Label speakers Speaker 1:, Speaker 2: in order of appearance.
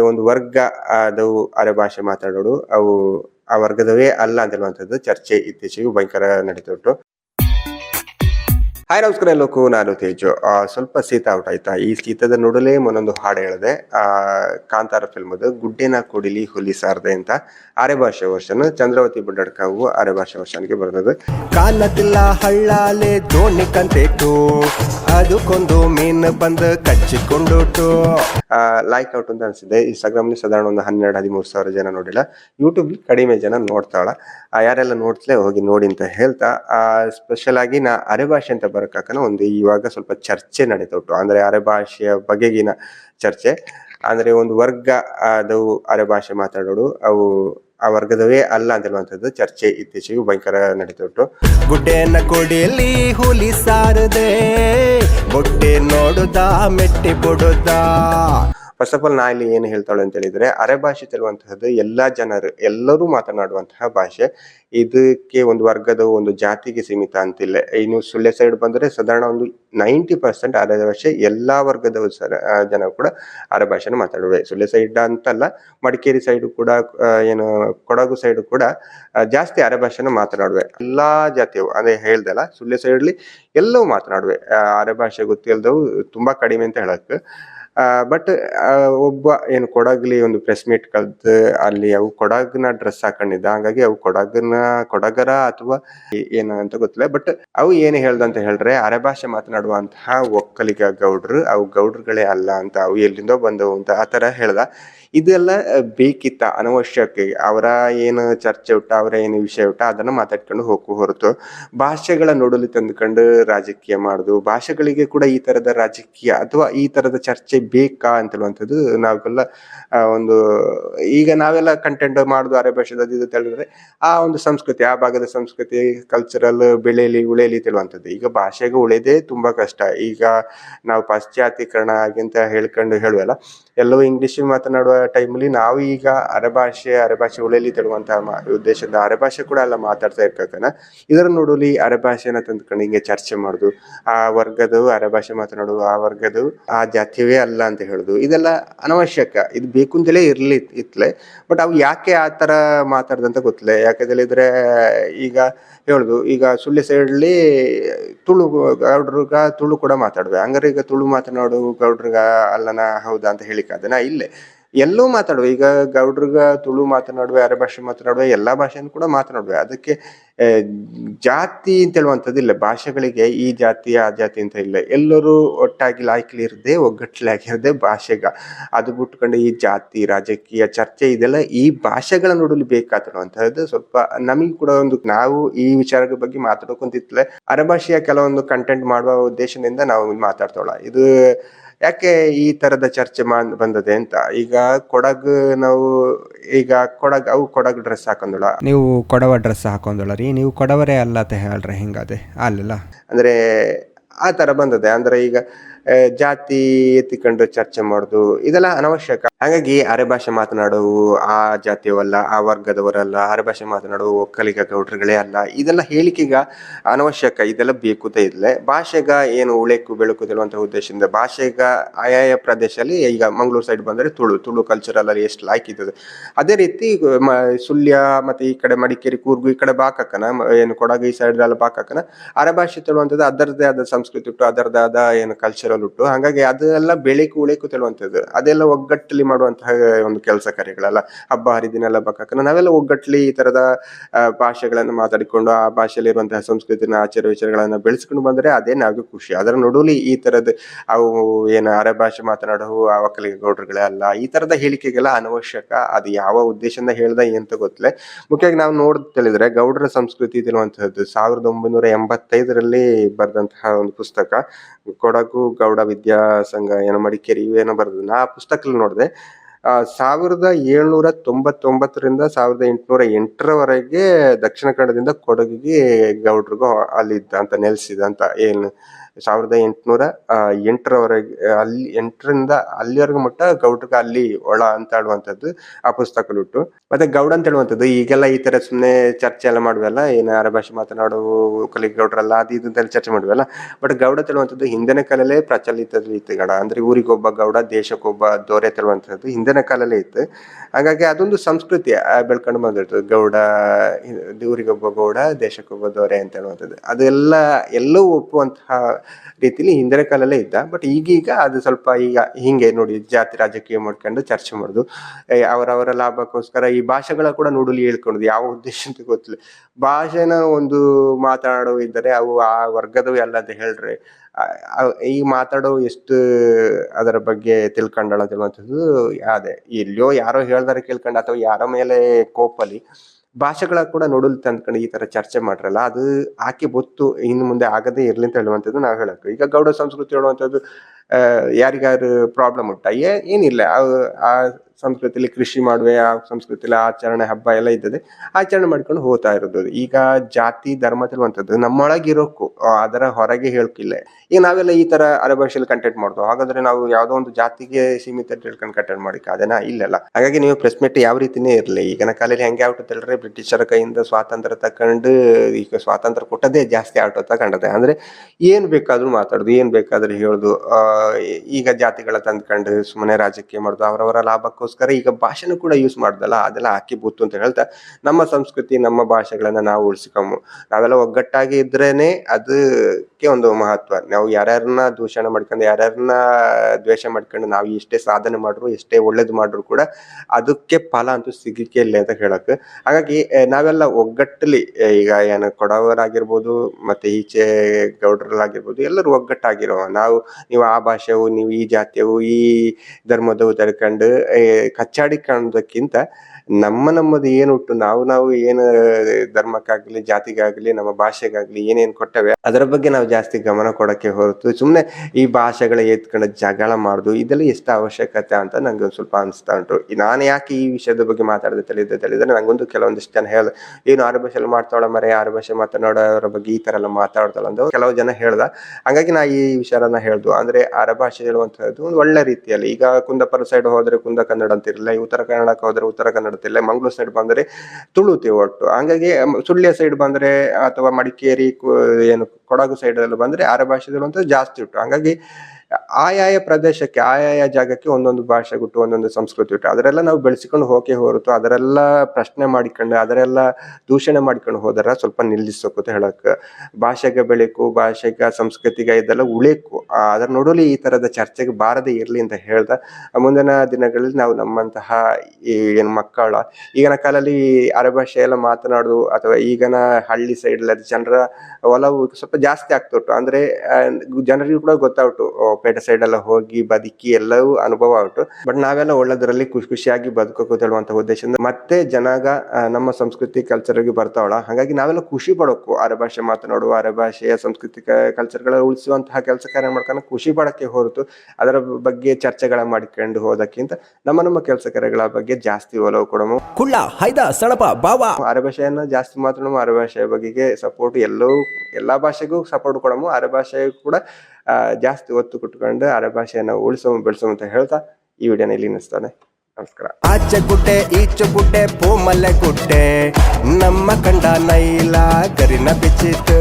Speaker 1: ಒಂದು ವರ್ಗ ಅದು ಅರೆ ಭಾಷೆ ಮಾತಾಡೋರು. ಅವು ಆ ವರ್ಗದವೇ ಅಲ್ಲ ಅಂತ ಚರ್ಚೆ ಇತ್ತೀಚೆಗೆ ಭಯಂಕರ ನಡೀತಾ ಹಾಯ್ ನಮಸ್ಕಾರ ಎಲ್ಲಕ್ಕೂ. ನಾನು ತೇಜು. ಸ್ವಲ್ಪ ಶೀತ ಔಟ್ ಆಯ್ತಾ? ಈ ಸೀತದ ನೋಡಲೇ ಮೊನ್ನೊಂದು ಹಾಡು ಹೇಳಿದೆ. ಆ ಕಾಂತಾರ ಫಿಲ್ಮದು ಗುಡ್ಡೆನ ಕೊಡಿಲಿ ಹುಲಿ ಸಾರದೆ ಅಂತ ಅರೆ ಭಾಷೆ ವರ್ಷನ್ ಚಂದ್ರವತಿ ಬುಡ್ಡಡ್ಕಾವು ಅರೆ ಭಾಷೆ ವರ್ಷನ್ಗೆ ಬರ್ತದೆ
Speaker 2: ಕಾಲದಿಲ್ಲ ಹಳ್ಳಾಲೆ ದೋಣಿ ಕಂತೆಟ್ಟು ಅದಕ್ಕೊಂದು ಮೀನು ಬಂದು ಕಚ್ಚಿಕೊಂಡು
Speaker 1: ಲೈಕ್ ಔಟ್ ಅಂತ ಅನ್ಸಿದೆ. ಇನ್ಸ್ಟಾಗ್ರಾಮ್ಲಿ ಸಾಧಾರಣ ಒಂದು ಹನ್ನೆರಡು ಹದಿಮೂರು ಸಾವಿರ ಜನ ನೋಡಿಲ್ಲ. ಯೂಟ್ಯೂಬ್ ಕಡಿಮೆ ಜನ ನೋಡ್ತಾಳ. ಯಾರೆಲ್ಲ ನೋಡ್ತಲೇ ಹೋಗಿ ನೋಡಿ ಅಂತ ಹೇಳ್ತಾ ಸ್ಪೆಷಲ್ ಆಗಿ ನಾ ಅರೆ ಭಾಷೆ ಅಂತ ಬರಕಾಕನ ಒಂದು ಇವಾಗ ಸ್ವಲ್ಪ ಚರ್ಚೆ ನಡೀತಾ ಉಂಟು. ಅಂದ್ರೆ ಅರೆ ಭಾಷೆಯ ಬಗೆಗಿನ ಚರ್ಚೆ. ಅಂದ್ರೆ ಒಂದು ವರ್ಗ ಅದು ಅರೆ ಭಾಷೆ ಮಾತಾಡೋರು, ಅವು ಆ ವರ್ಗದವೇ ಅಲ್ಲ ಅಂತ ಹೇಳುವಂಥದ್ದು ಚರ್ಚೆ ಇತ್ತೀಚೆಗೆ ಭಯಂಕರ ನಡೀತಾ ಉಂಟು.
Speaker 2: ಗುಡ್ಡೆಯನ್ನ ಕೊಡಿಯಲ್ಲಿ ಹುಲಿ ಸಾರದೆ, ಬೊಟ್ಟೆ ನೋಡುದಾ, ಮೆಟ್ಟಿ ಬಿಡುದ?
Speaker 1: ಫಸ್ಟ್ ಆಫ್ ಆಲ್ ನಾ ಇಲ್ಲಿ ಏನು ಹೇಳ್ತಾಳೆ ಅಂತ ಹೇಳಿದ್ರೆ, ಅರೆ ಭಾಷೆ ತರುವಂತಹದ್ದು ಎಲ್ಲಾ ಜನರು, ಎಲ್ಲರೂ ಮಾತನಾಡುವಂತಹ ಭಾಷೆ. ಇದಕ್ಕೆ ಒಂದು ವರ್ಗದ ಒಂದು ಜಾತಿಗೆ ಸೀಮಿತ ಅಂತಿಲ್ಲ ಇನ್ನು ಸುಳ್ಯ ಸೈಡ್ ಬಂದ್ರೆ ಸಾಧಾರಣ ಒಂದು ನೈಂಟಿ ಪರ್ಸೆಂಟ್ ಅರೆ ಭಾಷೆ, ಎಲ್ಲಾ ವರ್ಗದ ಜನ ಕೂಡ ಅರೆ ಭಾಷೆನ ಮಾತಾಡುವೆ. ಸುಳ್ಯ ಸೈಡ್ ಅಂತಲ್ಲ, ಮಡಿಕೇರಿ ಸೈಡ್ ಕೂಡ ಏನು, ಕೊಡಗು ಸೈಡ್ ಕೂಡ ಜಾಸ್ತಿ ಅರೆ ಭಾಷೆನ ಮಾತನಾಡುವೆ. ಎಲ್ಲಾ ಜಾತಿಯವು, ಅಂದ್ರೆ ಹೇಳ್ದಲ್ಲ, ಸುಳ್ಯ ಸೈಡ್ಲಿ ಎಲ್ಲವೂ ಮಾತನಾಡುವೆ. ಅರೆ ಭಾಷೆ ಗೊತ್ತಿಲ್ಲದವು ತುಂಬಾ ಕಡಿಮೆ ಅಂತ ಹೇಳಕ್ ಬಟ್ ಒಬ್ಬ ಏನು ಕೊಡಗ್ಲಿ ಒಂದು ಪ್ರೆಸ್ ಮೀಟ್ ಕಲ್ತು ಅಲ್ಲಿ ಅವು ಕೊಡಗ್ನ ಡ್ರೆಸ್ ಹಾಕೊಂಡಿದ್ದ. ಹಂಗಾಗಿ ಅವು ಕೊಡಗನ, ಕೊಡಗರ ಅಥವಾ ಏನು ಅಂತ ಗೊತ್ತಿಲ್ಲ. ಬಟ್ ಅವು ಏನು ಹೇಳ್ದಂತ ಹೇಳ್ರೆ ಅರೆ ಭಾಷೆ ಮಾತನಾಡುವಂತಹ ಒಕ್ಕಲಿಗ ಗೌಡ್ರು. ಅವು ಗೌಡ್ರುಗಳೇ ಅಲ್ಲ ಅಂತ ಅವು ಎಲ್ಲಿಂದೋ ಬಂದವು ಅಂತ ಆ ಹೇಳ್ದ. ಇದೆಲ್ಲ ಬೇಕಿತ್ತ ಅನವಶ್ಯಕ ಅವರ ಏನು ಚರ್ಚೆ ಉಟ್ಟ ಅವರ ಏನು ವಿಷಯ ಉಟ್ಟ ಅದನ್ನ ಮಾತಾಡ್ಕೊಂಡು ಹೋಗು ಹೊರತು. ಭಾಷೆಗಳ ನೋಡಲು ತಂದುಕೊಂಡು ರಾಜಕೀಯ ಮಾಡುದು. ಭಾಷೆಗಳಿಗೆ ಕೂಡ ಈ ತರದ ರಾಜಕೀಯ ಅಥವಾ ಈ ತರದ ಚರ್ಚೆ ಬೇಕಾ ಅಂತ ಹೇಳುವಂಥದ್ದು ನಾವೆಲ್ಲ ಒಂದು, ಈಗ ನಾವೆಲ್ಲ ಕಂಟೆಂಟ್ ಮಾಡುದು ಅರೆ ಭಾಷೆದ ಇದು ಹೇಳಿದ್ರೆ ಆ ಒಂದು ಸಂಸ್ಕೃತಿ, ಆ ಭಾಗದ ಸಂಸ್ಕೃತಿ ಕಲ್ಚರಲ್ ಬೆಳೆಯಲಿ ಉಳಿಯಲಿ ತಿಳುವಂಥದ್ದು. ಈಗ ಭಾಷೆಗೆ ಉಳಿಯೋದೇ ತುಂಬಾ ಕಷ್ಟ. ಈಗ ನಾವು ಪಾಶ್ಚಾತ್ಯೀಕರಣ ಆಗಿಂತ ಹೇಳ್ಕೊಂಡು ಹೇಳುವಲ್ಲ ಎಲ್ಲವೂ ಇಂಗ್ಲಿಷ್ ಮಾತನಾಡುವ ಟೈಮಲ್ಲಿ ನಾವು ಈಗ ಅರೆಭಾಷೆ ಅರೆಭಾಷೆ ಉಳಿಯಲಿ ತಿಳುವಂತಹ ಉದ್ದೇಶದ ಅರೆಭಾಷೆ ಕೂಡ ಎಲ್ಲ ಮಾತಾಡ್ತಾ ಇರ್ಕನ ಇದರ ನೋಡಲಿ ಅರೆಭಾಷೆನ ತಂದ್ಕೊಂಡು ಹಿಂಗೆ ಚರ್ಚೆ ಮಾಡುದು, ಆ ವರ್ಗದವು ಅರೆಭಾಷೆ ಮಾತನಾಡುವ ಆ ವರ್ಗದವು ಆ ಜಾತಿವೇ ಅಲ್ಲ. ಅಂತ ಹೇಳುದು. ಇದೆಲ್ಲ ಅನವಶ್ಯಕ. ಇದು ಬೇಕು ಅಂತಲೇ ಇರ್ಲಿ ಇತ್ಲೆ. ಬಟ್ ಅವು ಯಾಕೆ ಆ ತರ ಮಾತಾಡ್ದಂತ ಗೊತ್ತಿಲ್ಲ. ಯಾಕೆಂದೇಳಿದ್ರೆ ಈಗ ಹೇಳುದು, ಈಗ ಸುಳ್ಳಿ ಸೈಡ್ಲಿ ತುಳು ಗೌಡ್ರಿಗ ತುಳು ಕೂಡ ಮಾತಾಡುವೆ ಹಂಗಾರೆ ಈಗ ತುಳು ಮಾತನಾಡು ಗೌಡ್ರಿಗ ಅಲ್ಲನ ಹೌದಾ ಅಂತ ಹೇಳಿಕಾದನ ಇಲ್ಲೇ. ಎಲ್ಲೂ ಮಾತಾಡುವೆ. ಈಗ ಗೌಡ್ರಿಗ, ತುಳು ಮಾತನಾಡುವೆ, ಅರೆ ಭಾಷೆ ಮಾತನಾಡುವೆ, ಎಲ್ಲಾ ಭಾಷೆಯನ್ನು ಕೂಡ ಮಾತನಾಡುವೆ. ಅದಕ್ಕೆ ಜಾತಿ ಅಂತ ಹೇಳುವಂಥದ್ದು ಇಲ್ಲ ಭಾಷೆಗಳಿಗೆ ಈ ಜಾತಿ, ಆ ಜಾತಿ ಅಂತ ಇಲ್ಲ. ಎಲ್ಲರೂ ಒಟ್ಟಾಗಿ ಲಾಯ್ಕಲಿ ಇರದೆ ಒಗ್ಗಟ್ಲಾಗಿರದೆ ಭಾಷೆಗ. ಅದು ಬಿಟ್ಕೊಂಡು ಈ ಜಾತಿ, ರಾಜಕೀಯ, ಚರ್ಚೆ ಇದೆಲ್ಲ ಈ ಭಾಷೆಗಳ ನೋಡಲು ಬೇಕಾತಿರುವಂತಹದ್ದು ಸ್ವಲ್ಪ ನಮಗೆ ಕೂಡ ಒಂದು ನಾವು ಈ ವಿಚಾರದ ಬಗ್ಗೆ ಮಾತಾಡೋಕಂತಿತ್ತಲೆ ಅರೆಭಾಷೆಯ ಕೆಲವೊಂದು ಕಂಟೆಂಟ್ ಮಾಡುವ ಉದ್ದೇಶದಿಂದ ನಾವು ಮಾತಾಡ್ತೋಳ ಇದು ಯಾಕೆ ಈ ತರದ ಚರ್ಚೆ ಮಾ ಬಂದದೆ ಅಂತ? ಈಗ ಕೊಡಗು ನಾವು ಈಗ ಕೊಡಗ್ ಅವು ಕೊಡಗ್ ಡ್ರೆಸ್ ಹಾಕೊಂದಳ
Speaker 3: ನೀವು ಕೊಡವ ಡ್ರೆಸ್ ಹಾಕೊಂಡಳರಿ ನೀವು ಕೊಡವರೇ ಅಲ್ಲ ಅಂತ ಹೇಳ್ರೆ ಹಿಂಗದೆ? ಅಲ್ಲಲ್ಲ?
Speaker 1: ಅಂದ್ರೆ ಆ ತರ ಬಂದದೆ. ಅಂದ್ರೆ ಈಗ ಜಾತಿ ಎತ್ತಿಕೊಂಡು ಚರ್ಚೆ ಮಾಡುದು ಇದೆಲ್ಲ ಅನವಶ್ಯಕ. ಹಾಗಾಗಿ ಅರೆ ಭಾಷೆ ಮಾತನಾಡುವು ಆ ಜಾತಿಯವಲ್ಲ, ಆ ವರ್ಗದವರಲ್ಲ, ಅರೆ ಭಾಷೆ ಮಾತನಾಡುವ ಒಕ್ಕಲಿಗ ಗೌಡ್ರಗಳೇ ಅಲ್ಲ. ಇದೆಲ್ಲ ಹೇಳಿಕೆಗ ಅನವಶ್ಯಕ, ಇದೆಲ್ಲ ಬೇಕು ಅಂತ ಇದ್ಲೆ ಭಾಷೆಗ ಏನು ಉಳೆಕು ಬೆಳಕು ತಿಳುವಂತ ಉದ್ದೇಶದಿಂದ ಭಾಷೆಗ ಆಯಾಯ ಪ್ರದೇಶದಲ್ಲಿ ಈಗ ಮಂಗಳೂರು ಸೈಡ್ ಬಂದರೆ ತುಳು ತುಳು ಕಲ್ಚರಲ್ ಅಲ್ಲಿ ಎಷ್ಟು ಲಾಯ್ಕ್ ಇದ್ದದೆ ಅದೇ ರೀತಿ ಸುಳ್ಯ ಮತ್ತೆ ಈ ಕಡೆ ಮಡಿಕೇರಿ, ಕೂರ್ಗು ಈ ಕಡೆ ಬಾಕಕ್ಕನ ಏನು ಕೊಡಗು ಈ ಸೈಡ್ ಎಲ್ಲ ಬಾಕಕ್ಕನ ಅರೆ ಭಾಷೆ ತಿಳುವಂಥದ್ದು ಅದರದ್ದೇ ಆದ ಸಂಸ್ಕೃತಿ ಉಟ್ಟು ಅದರದೇ ಆದ ಏನು ಕಲ್ಚರಲ್ ಉಟ್ಟು ಹಾಗಾಗಿ ಅದೆಲ್ಲ ಬೆಳಕು, ಉಳೆಕು ತಿಳುವಂಥದ್ದು ಅದೆಲ್ಲ ಒಗ್ಗಟ್ಟಲ್ಲಿ ಮಾಡುವಂತಹ ಒಂದು ಕೆಲಸ ಕಾರ್ಯಗಳೆಲ್ಲ. ಹಬ್ಬ ಹರಿದಿನ ಎಲ್ಲ ಬಾಕಕ್ಕನ ನಾವೆಲ್ಲ ಒಗ್ಗಟ್ಲಿ ಈ ತರದ ಭಾಷೆಗಳನ್ನು ಮಾತಾಡಿಕೊಂಡು, ಆ ಭಾಷೆಯಲ್ಲಿ ಇರುವಂತಹ ಸಂಸ್ಕೃತಿನ ಆಚಾರ ವಿಚಾರಗಳನ್ನ ಬೆಳೆಸ್ಕೊಂಡು ಬಂದ್ರೆ ಅದೇ ನಮಗೆ ಖುಷಿ. ಅದರ ನಡುವಲಿ ಈ ತರದ, ಅವು ಏನು ಅರೆ ಭಾಷೆ ಮಾತನಾಡುವ ಆ ಒಕ್ಕಲಿಗ ಗೌಡ್ರುಗಳೇ ಅಲ್ಲ ಈ ತರದ ಹೇಳಿಕೆಗೆಲ್ಲ ಅನವಶ್ಯಕ. ಅದು ಯಾವ ಉದ್ದೇಶದಿಂದ ಹೇಳ್ದ ಅಂತ ಗೊತ್ತಲೆ ಮುಖ್ಯವಾಗಿ ನಾವು ನೋಡ್ ತಿಳಿದ್ರೆ ಗೌಡ್ರ ಸಂಸ್ಕೃತಿ ತಿಳುವಂತಹದ್ದು ಸಾವಿರದ ಒಂಬೈನೂರ ಎಂಬತ್ತೈದರಲ್ಲಿ ಬರೆದಂತಹ ಒಂದು ಪುಸ್ತಕ, ಕೊಡಗು ಗೌಡ ವಿದ್ಯಾ ಸಂಘ ಏನೋ ಮಡಿಕೇರಿ ಇವೇನೋ ಬರೆದ ಆ ಪುಸ್ತಕ ನೋಡಿದೆ. ಸಾವಿರದ ಏಳ್ನೂರ ತೊಂಬತ್ತೊಂಬತ್ತರಿಂದ ಸಾವಿರದ ಎಂಟುನೂರ ಎಂಟರವರೆಗೆ ದಕ್ಷಿಣ ಕನ್ನಡದಿಂದ ಕೊಡಗಿಗೆ ಗೌಡ್ರಿಗೂ ಅಲ್ಲಿ ಇದ್ದ ಅಂತ ನೆಲೆಸಿದ ಅಂತ ಏನು ಸಾವಿರದ ಎಂಟುನೂರ ಎಂಟರವರೆಗೆ, ಅಲ್ಲಿ, ಎಂಟರಿಂದ ಅಲ್ಲಿವರೆಗೂ ಮಟ್ಟ ಗೌಡ್ರಿಗೆ ಅಲ್ಲಿ ಒಳ ಅಂತ ಹೇಳುವಂಥದ್ದು ಆ ಪುಸ್ತಕದಲ್ಲಿಟ್ಟು. ಮತ್ತೆ ಗೌಡ ಅಂತ ಹೇಳುವಂಥದ್ದು, ಈಗೆಲ್ಲ ಈ ತರ ಸುಮ್ಮನೆ ಚರ್ಚೆ ಎಲ್ಲ ಮಾಡುವಲ್ಲ, ಏನು ಅರ ಭಾಷೆ ಮಾತನಾಡೋ ಕಲಿಗೆ ಗೌಡ್ರಲ್ಲ, ಅದು ಇದು ಅಂತೆಲ್ಲ ಚರ್ಚೆ ಮಾಡುವಲ್ಲ ಬಟ್ ಗೌಡ ತಿಳುವಂಥದ್ದು ಹಿಂದಿನ ಕಾಲಲ್ಲೇ ಪ್ರಚಲಿತ ಗಡ ಅಂದ್ರೆ ಊರಿಗೊಬ್ಬ ಗೌಡ, ದೇಶಕ್ಕೊಬ್ಬ ದೊರೆ ತಿಳುವಂಥದ್ದು ಹಿಂದಿನ ಕಾಲಲ್ಲೇ ಇತ್ತು. ಹಾಗಾಗಿ ಅದೊಂದು ಸಂಸ್ಕೃತಿ ಬೆಳ್ಕೊಂಡು ಬಂದಿರ್ತದೆ ಗೌಡ, ಊರಿಗೊಬ್ಬ ಗೌಡ, ದೇಶಕ್ಕೊಬ್ಬ ದೊರೆ ಅಂತ ಹೇಳುವಂಥದ್ದು. ಅದೆಲ್ಲ ಎಲ್ಲವೂ ಒಪ್ಪುವಂತಹ ರೀತಿಲಿ ಹಿಂದಿನ ಕಾಲಲ್ಲೇ ಇದ್ದ. ಬಟ್ ಈಗೀಗ ಅದು ಸ್ವಲ್ಪ ಈಗ ಹಿಂಗೆ ನೋಡಿ ಜಾತಿ ರಾಜಕೀಯ ಮಾಡ್ಕೊಂಡು ಚರ್ಚೆ ಮಾಡುದು. ಅವರವರ ಲಾಭಕ್ಕೋಸ್ಕರ ಈ ಭಾಷೆಗಳ ಕೂಡ ನೋಡಲಿ ಹೇಳ್ಕೊಳ್ಳೋದು ಯಾವ ಉದ್ದೇಶ ಅಂತ ಗೊತ್ತಿಲ್ಲ. ಭಾಷೆನ ಒಂದು ಮಾತಾಡೋ ಇದ್ದರೆ ಅವು ಆ ವರ್ಗದವು ಎಲ್ಲ ಅಂತ ಹೇಳ್ರೆ ಈ ಮಾತಾಡೋ ಎಷ್ಟು ಅದರ ಬಗ್ಗೆ ತಿಳ್ಕೊಂಡಳ ತಿಳುವಂಥದ್ದು ಅದೇ. ಎಲ್ಲೋ ಯಾರೋ ಹೇಳ್ದಾರೆ ಕೇಳ್ಕೊಂಡು ಅಥವಾ ಯಾರ ಮೇಲೆ ಕೋಪಲಿ ಭಾಷೆಗಳ ಕೂಡ ನೋಡಲ್ ತಂದ್ಕೊಂಡು ಈ ತರ ಚರ್ಚೆ ಮಾಡ್ರಲ್ಲ, ಅದು ಆಕೆ ಗೊತ್ತು, ಇನ್ನು ಮುಂದೆ ಆಗದೇ ಇರ್ಲಿ ಅಂತ ಹೇಳುವಂಥದ್ದು ನಾವು ಹೇಳಕ್. ಈಗ ಗೌಡ ಸಂಸ್ಕೃತಿ ಹೇಳುವಂಥದ್ದು ಯಾರಿಗಾರು ಪ್ರಾಬ್ಲಮ್ ಉಂಟಾ? ಏನಿಲ್ಲ. ಆ- ಸಂಸ್ಕೃತಿಯಲ್ಲಿ ಕೃಷಿ ಮಾಡುವೆ, ಆ ಸಂಸ್ಕೃತಿಲಿ ಆಚರಣೆ ಹಬ್ಬ ಎಲ್ಲ ಇದ್ದದೆ ಆಚರಣೆ ಮಾಡ್ಕೊಂಡು ಹೋಗ್ತಾ ಇರೋದು. ಈಗ ಜಾತಿ, ಧರ್ಮ ತಿಳುವಂಥದ್ದು ನಮ್ಮೊಳಗಿರೋಕ್ಕೂ ಅದರ ಹೊರಗೆ ಹೇಳ್ಕಿಲ್ಲ. ಈಗ ನಾವೆಲ್ಲ ಈ ತರ ಅರಭಾಷೆಯಲ್ಲಿ ಕಂಟೆಂಟ್ ಮಾಡ್ತೋ ಹಾಗಾದ್ರೆ ನಾವು ಯಾವುದೋ ಒಂದು ಜಾತಿಗೆ ಸೀಮಿತ ಹೇಳ್ಕೊಂಡು ಕಂಟೆಂಟ್ ಮಾಡಿಕ ಅದೇನಾ? ಇಲ್ಲಲ್ಲ. ಹಾಗಾಗಿ ನೀವು ಪ್ರೆಸ್ ಮೀಟ್ ಯಾವ ರೀತಿನೇ ಇರಲಿ. ಈಗಿನ ಕಾಲದಲ್ಲಿ ಹೆಂಗೆ ಆಗ್ಬಿಟ್ಟು ತಿಳ್ರಿ ಬ್ರಿಟಿಷರ ಕೈಯಿಂದ ಸ್ವಾತಂತ್ರ್ಯ ತಕೊಂಡು ಈಗ ಸ್ವಾತಂತ್ರ್ಯ ಕೊಟ್ಟದೇ ಜಾಸ್ತಿ ಆಟೋ ತಗೊಂಡದೆ ಅಂದ್ರೆ ಏನ್ ಬೇಕಾದ್ರೂ ಮಾತಾಡೋದು, ಏನ್ ಬೇಕಾದ್ರೂ ಹೇಳುದು. ಈಗ ಜಾತಿಗಳ ತಂದ್ಕೊಂಡು ಸುಮ್ಮನೆ ರಾಜಕೀಯ ಮಾಡೋದು, ಅವರವರ ಲಾಭಕ್ಕೋಸ್ಕರ ಈಗ ಭಾಷೆನೂ ಕೂಡ ಯೂಸ್ ಮಾಡ್ದಲ್ಲ, ಅದೆಲ್ಲ ಹಾಕಿ ಬೂತು ಅಂತ ಹೇಳ್ತಾ ನಮ್ಮ ಸಂಸ್ಕೃತಿ, ನಮ್ಮ ಭಾಷೆಗಳನ್ನ ನಾವು ಉಳಿಸ್ಕೊಂಬು, ನಾವೆಲ್ಲ ಒಗ್ಗಟ್ಟಾಗಿ ಇದ್ರೇನೆ ಅದಕ್ಕೆ ಒಂದು ಮಹತ್ವ. ನಾವು ಯಾರ್ಯಾರನ್ನ ದೂಷಣ ಮಾಡ್ಕೊಂಡು, ಯಾರ್ಯಾರನ್ನ ದ್ವೇಷ ಮಾಡ್ಕೊಂಡು ನಾವು ಎಷ್ಟೇ ಸಾಧನೆ ಮಾಡ್ರು ಎಷ್ಟೇ ಒಳ್ಳೇದು ಮಾಡ್ರು ಕೂಡ ಅದಕ್ಕೆ ಫಲ ಅಂತೂ ಸಿಗಲಿಕ್ಕೆ ಇಲ್ಲ ಅಂತ ಹೇಳಕ್. ಹಾಗಾಗಿ ನಾವೆಲ್ಲ ಒಗ್ಗಟ್ಟಲಿ ಈಗ ಏನು ಕೊಡವರಾಗಿರ್ಬೋದು, ಮತ್ತೆ ಈಚೆ ಗೌಡರಲ್ಲಾಗಿರ್ಬೋದು, ಎಲ್ಲರೂ ಒಗ್ಗಟ್ಟಾಗಿರೋ ನಾವು, ನೀವು ಆ ಭಾಷೆವು ನೀವು ಈ ಜಾತಿಯವು ಈ ಧರ್ಮದವು ತಿಳ್ಕೊಂಡು ಕಚ್ಚಾಡಿ ಕಚ್ಚಾಡಿಕೊಳ್ಳೋದಕ್ಕಿಂತ ನಮ್ಮ ನಮ್ಮದು ಏನು ಉಂಟು ನಾವು ನಾವು ಏನು ಧರ್ಮಕ್ಕಾಗ್ಲಿ, ಜಾತಿಗಾಗ್ಲಿ, ನಮ್ಮ ಭಾಷೆಗಾಗ್ಲಿ ಏನೇನು ಕೊಟ್ಟವೆ, ಅದರ ಬಗ್ಗೆ ನಾವು ಜಾಸ್ತಿ ಗಮನ ಕೊಡಕ್ಕೆ ಹೊರತು ಸುಮ್ಮನೆ ಈ ಭಾಷೆಗಳ ಎತ್ಕೊಂಡು ಜಗಳ ಮಾಡುದು, ಇದೆಲ್ಲ ಎಷ್ಟು ಅವಶ್ಯಕತೆ ಅಂತ ನನಗೆ ಒಂದು ಸ್ವಲ್ಪ ಅನಿಸ್ತಾ ಉಂಟು. ನಾನು ಯಾಕೆ ಈ ವಿಷಯದ ಬಗ್ಗೆ ಮಾತಾಡದೆ ತಿಳಿದ ತಿಳಿದ್ರೆ ನಂಗೊಂದು ಕೆಲವೊಂದಿಷ್ಟು ಜನ ಹೇಳ, ಏನು ಆರು ಭಾಷೆಯಲ್ಲಿ ಮಾಡ್ತಾವಳ ಮರೆ ಆರು ಭಾಷೆ ಮಾತನಾಡೋರ ಬಗ್ಗೆ ಈ ತರ ಎಲ್ಲ ಮಾತಾಡ್ತಾಳ ಅಂತ ಕೆಲವು ಜನ ಹೇಳ್ದ. ಹಂಗಾಗಿ ನಾ ಈ ವಿಚಾರನ ಹೇಳ್ದು, ಅಂದ್ರೆ ಅರಭಾಷೆ ಹೇಳುವಂತಹದ್ದು ಒಂದು ಒಳ್ಳೆ ರೀತಿಯಲ್ಲಿ. ಈಗ ಕುಂದಪುರ ಸೈಡ್ ಹೋದ್ರೆ ಕುಂದ ಕನ್ನಡ ಅಂತಿರಲಿಲ್ಲ ಈ ಉತ್ತರ ಕನ್ನಡಕ್ಕೆ ಹೋದ್ರೆ ಉತ್ತರ ಕನ್ನಡ ಅಂತಿಲ್ಲ ಮಂಗಳೂರು ಸೈಡ್ ಬಂದ್ರೆ ತುಳುತಿ ಒಟ್ಟು. ಹಂಗಾಗಿ ಸುಳ್ಯ ಸೈಡ್ ಬಂದ್ರೆ ಅಥವಾ ಮಡಿಕೇರಿ ಏನು, ಕೊಡಗು ಸೈಡ್ ಅಲ್ಲಿ ಬಂದ್ರೆ ಆರ ಭಾಷೆದಲ್ಲಿ ಅಂತ ಜಾಸ್ತಿ ಉಂಟು. ಹಂಗಾಗಿ ಆಯಾಯ ಪ್ರದೇಶಕ್ಕೆ ಆಯಾಯ ಜಾಗಕ್ಕೆ ಒಂದೊಂದು ಭಾಷೆ ಬಿಟ್ಟು ಒಂದೊಂದು ಸಂಸ್ಕೃತಿ ಗುಟ್ಟು ಅದರೆಲ್ಲ ನಾವು ಬೆಳೆಸಿಕೊಂಡು ಹೋಗೇ ಹೊರತು ಅದರೆಲ್ಲ ಪ್ರಶ್ನೆ ಮಾಡಿಕೊಂಡು ಅದರೆಲ್ಲ ದೂಷಣೆ ಮಾಡ್ಕೊಂಡು ಹೋದರ ಸ್ವಲ್ಪ ನಿಲ್ಲಿಸೋಕು ಅಂತ ಹೇಳಕ್. ಭಾಷೆಗೆ ಬೆಳಕು ಭಾಷೆಗೆ ಸಂಸ್ಕೃತಿಗೆ ಇದೆಲ್ಲ ಉಳಿಕು. ಅದ್ರ ಅದರ ನೋಡಲಿ ಈ ತರದ ಚರ್ಚೆಗೆ ಬಾರದೇ ಇರಲಿ ಅಂತ ಹೇಳ್ದ ಮುಂದಿನ ದಿನಗಳಲ್ಲಿ ನಾವು ನಮ್ಮಂತಹ ಈ ಏನು ಮಕ್ಕಳ ಈಗಿನ ಕಾಲದಲ್ಲಿ ಅರಭಾಷೆ ಎಲ್ಲ ಮಾತನಾಡು ಅಥವಾ ಈಗಿನ ಹಳ್ಳಿ ಸೈಡ್ ಜನರ ಒಲವು ಸ್ವಲ್ಪ ಜಾಸ್ತಿ ಆಗ್ತುಂಟು ಅಂದ್ರೆ ಆ, ಜನರಿಗೂ ಕೂಡ ಗೊತ್ತಾಗ್ತು ಪೇಟೆ ಸೈಡ್ ಎಲ್ಲ ಹೋಗಿ ಬದುಕಿ ಎಲ್ಲವೂ ಅನುಭವ ಉಂಟು. ಬಟ್ ನಾವೆಲ್ಲ ಒಳ್ಳೆದರಲ್ಲಿ ಖುಷಿ ಖುಷಿಯಾಗಿ ಬದುಕೋಕೆ ಹೇಳುವಂತ ಉದ್ದೇಶದಿಂದ ಮತ್ತೆ ಜನಾಗ ನಮ್ಮ ಸಂಸ್ಕೃತಿ ಕಲ್ಚರ್ಗೆ ಬರ್ತಾವಳ. ಹಾಗಾಗಿ ನಾವೆಲ್ಲ ಖುಷಿ ಪಡೋಕು. ಅರಭಾಷೆ ಮಾತನಾಡುವ ಅರಭಾಷೆಯ ಸಾಂಸ್ಕೃತಿಕ ಕಲ್ಚರ್ಗಳ ಉಳಿಸುವಂತಹ ಕೆಲಸ ಕಾರ್ಯ ಮಾಡ್ಕೊಂಡು ಖುಷಿ ಪಡಕ್ಕೆ ಹೊರತು ಅದರ ಬಗ್ಗೆ ಚರ್ಚೆಗಳ ಮಾಡಿಕೊಂಡು ಹೋದಕ್ಕಿಂತ ನಮ್ಮ ನಮ್ಮ ಕೆಲಸ ಕಾರ್ಯಗಳ ಬಗ್ಗೆ ಜಾಸ್ತಿ ಒಲವು ಕೊಡಮು.
Speaker 2: ಕುಳ್ಳ ಹೈದ ಸಣಪ ಬಾವ.
Speaker 1: ಅರಭಾಷೆಯನ್ನ ಜಾಸ್ತಿ ಮಾತನಾಡುವ ಅರೆ ಭಾಷೆಯ ಬಗ್ಗೆ ಸಪೋರ್ಟ್ ಎಲ್ಲವೂ ಎಲ್ಲಾ ಭಾಷೆಗೂ ಸಪೋರ್ಟ್ ಕೊಡಮು. ಅರಭಾಷೆಗೂ ಕೂಡ ಆ, ಜಾಸ್ತಿ ಒತ್ತು ಕೊಟ್ಕೊಂಡು ಅರಭಾಷೆಯನ್ನ ಉಳಿಸೋ ಬೆಳೆಸೋ ಅಂತ ಹೇಳ್ತಾ ಈ ವಿಡಿಯೋನ ಇಲ್ಲಿ ನಿಲ್ಲಿಸ್ತಾನೆ. ನಮಸ್ಕಾರ.
Speaker 2: ಆಚೆ ಗುಡ್ಡೆ, ಈಚೆ ಗುಡ್ಡೆ, ಪೂಮಲೆ ಗುಡ್ಡೆ. ನಮ್ಮ ಕಂಡ ನೈಲ ಕರಿನ ಬಿಚ್ಚಿತ್ತು.